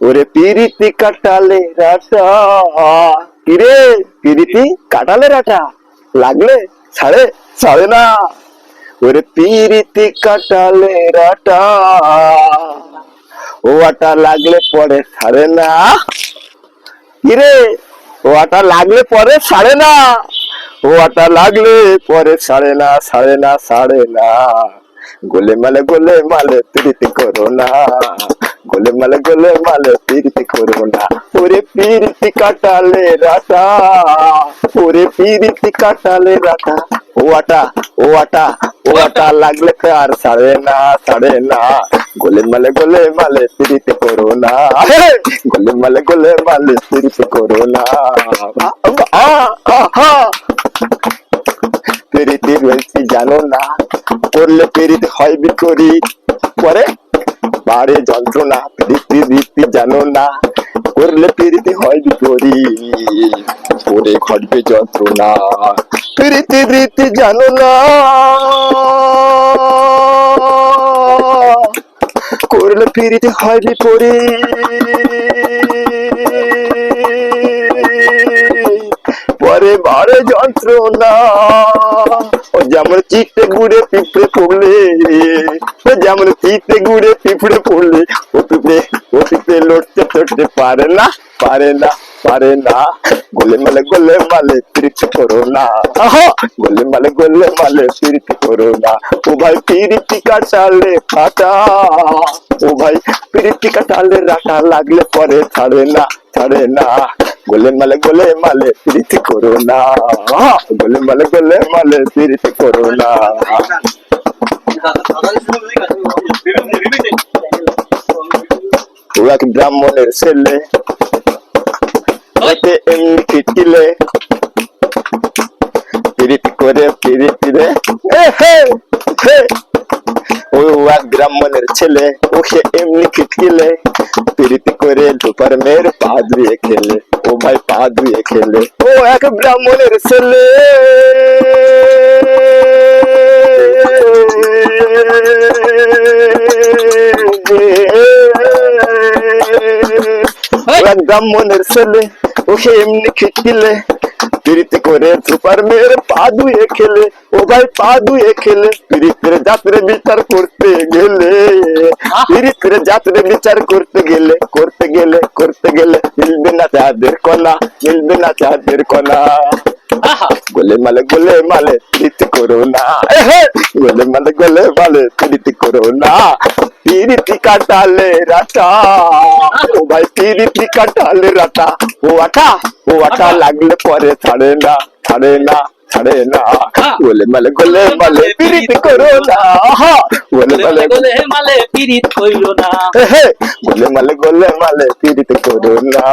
ওরে পিরিতি কাটালে রাটা কিরে, পিরিতি কাটালে রাটা লাগলে ছাড়ে ছাড়ে না। ওরে পিরিতি কাটালে রাটা ও লাগলে পরে ছাড়ে না। কিরে, ও আটা লাগলে পরে ছাড়ে না। ও আটা লাগলে পরে ছাড়ে না ছাড়ে না ছাড়ে না। গোলে মালে গোলে মালে, প্রীতি করো না। গোলে মালে গোলে মালে প্রীতি করো না ওরে প্রীতি কাটালে আটা লাগলে আর ছাড়ে না ছাড়ে না গোলে মালে গোলে করো না প্রীতি রয়েছি জানো না করলে পেরিতে হয় বিকরি পরে বাড়ে যন্ত্রণা রীতি রীতি জানো না, করলে পেরিতে হয় বিকরি পরে ঘটবে যন্ত্রণা, পেরিতে রীতি জানো না। করলে পেরিতে হয় বিপরীত পরে বারে যন্ত্রণা। ও যেমন চিটে গুড়ে পিঁপড়ে পড়লে ও যেমন চিটে গুড়ে পিঁপড়ে পড়লে ও পিঁপড়ে ও পিঁপড়ে লড়তে চড়তে পারে না পারে না পারে না। গোলে মালে গোলে মালে পিরিতি করো না। গোলে মালে গোলে মালে পিরিতি করো না। ও ভাই পিরিতি কাটালে ফাটা ও ভাই পিরিতি কাটালে রাখা লাগলে পরে ছাড়ে না ছাড়ে না। গোলে মালে গোলে মালে পিরিতি করো! গোলে মালে গোলে মালে পিরিতি করো না ও ব্রাহ্মণের ছেলে ওকে এমনি কিটকিলে পিরিতি করে পিরিতি রে ও এক ব্রাহ্মণের ছেলে ওকে এমনি কিটকিলে পিরিতি করে দুপার মেয়ের পা ধুয়ে খেলে ও ভাই পা ধুয়ে খেলে ও এক ব্রাহ্মণের ছেলে এক ব্রাহ্মণের ছেলে ওকে এমনি খিটকিলে পিরিতি করে সুপার মেয়ের পা ধুয়ে খেলে ও ভাই পা ধুয়ে খেলে পিরিতের যাত্রে বিচার করতে গেলে পিরিতের যাত্রে বিচার করতে গেলে করতে গেলে করতে গেলে মিলবে না চাঁদের কণা মিলবে না চাঁদের কণা গোলে মালে গোলে মালে প্রীতি করো না! গোলে মালে গোলে মালে প্রীতি করো না। পিরিতি কাটালে রাটা ও ভাই পিরিতি কাটালে রাটা ও আটা ও আটা লাগলে পরে ছাড়ে না ছাড়ে না। ছাড়ে না বলে মালে গোলে মালে পিরিতি করো না বলে মালে গোলে মালে পিরিত কইল না! গোলে মালে গোলে মালে পিরিতি করো না